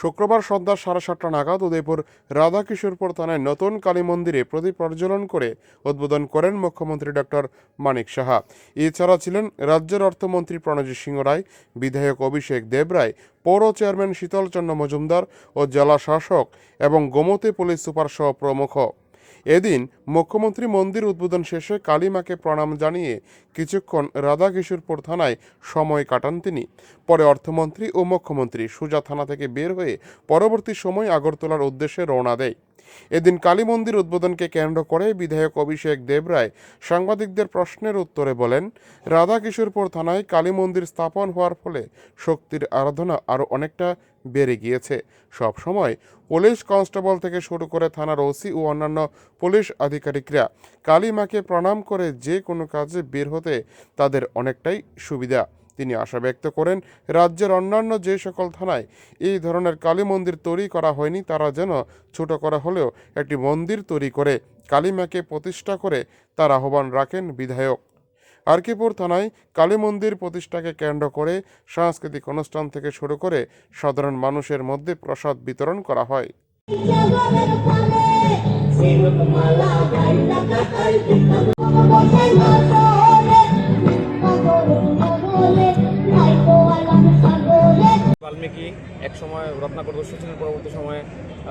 শুক্রবার সন্ধ্যা সাড়ে সাতটা নাগাদ উদয়পুর রাধাকিশোরপুর থানায় নতুন কালী মন্দিরে প্রদীপ প্রজ্বলন করে উদ্বোধন করেন মুখ্যমন্ত্রী ডক্টর মানিক সাহা। এছাড়া ছিলেন রাজ্যের অর্থমন্ত্রী প্রণজিৎ সিংহ রায়, বিধায়ক অভিষেক দেবরায় পৌর চেয়ারম্যান শীতলচন্দ্র মজুমদার ও জেলা শাসক এবং গোমতী পুলিশ সুপার সহ প্রমুখ। এদিন মুখ্যমন্ত্রী মন্দির উদ্বোধন শেষে কালীমাকে প্রণাম জানিয়ে কিছুক্ষণ রাধাকিশোরপুর থানায় সময় কাটান তিনি। পরে অর্থমন্ত্রী ও মুখ্যমন্ত্রী সুজা থানা থেকে বের হয়ে পরবর্তী সময় আগরতলার উদ্দেশ্যে রওনা দেয়। এদিন কালী মন্দির উদ্বোধনকে কেন্দ্র করে বিধায়ক অভিষেক দেবরায় সাংবাদিকদের প্রশ্নের উত্তরে বলেন, রাধাকিশোরপুর থানায় কালী মন্দির স্থাপন হওয়ার ফলে শক্তির আরাধনা আরও অনেকটা বেড়ে গিয়েছে। সব সময় পুলিশ কনস্টেবল থেকে শুরু করে থানার ওসি ও অন্যান্য পুলিশ আধিকারিকরা কালী মাকে প্রণাম করে যে কোনো কাজে বের হতে তাদের অনেকটাই সুবিধা। তিনি আশা ব্যক্ত করেন, রাজ্যের অন্যান্য যে সকল থানায় এই ধরনের কালী মন্দির তৈরি করা হয়নি, তারা যেন ছোট করা হলেও একটি মন্দির তৈরি করে কালী মাকে প্রতিষ্ঠা করে তার আহ্বান রাখেন বিধায়ক। আরকিপুর থানায় কালী মন্দির প্রতিষ্ঠাকে কেন্দ্র করে সাংস্কৃতিক অনুষ্ঠান থেকে শুরু করে সাধারণ মানুষের মধ্যে প্রসাদ বিতরণ করা হয়। বাল্মীকি এক সময় রত্নাকর ছিলেন পরবর্তী সময়ে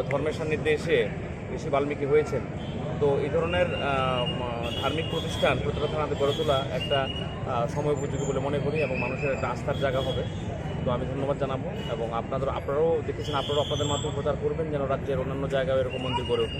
ধর্মের সান্নিধ্যে এসে ঋষি বাল্মীকি হয়েছেন। তো এই ধরনের ধার্মিক প্রতিষ্ঠান প্রতিটা থানাতে গড়ে তোলা একটা সময় উপযোগী বলে মনে করি এবং মানুষের একটা আস্থার জায়গা হবে। তো আমি ধন্যবাদ জানাব এবং আপনাদের, আপনারাও দেখেছেন, আপনারাও আপনাদের মাধ্যমে প্রচার করবেন যেন রাজ্যের অন্যান্য জায়গায় এরকম মন্দির গড়ে ওঠে।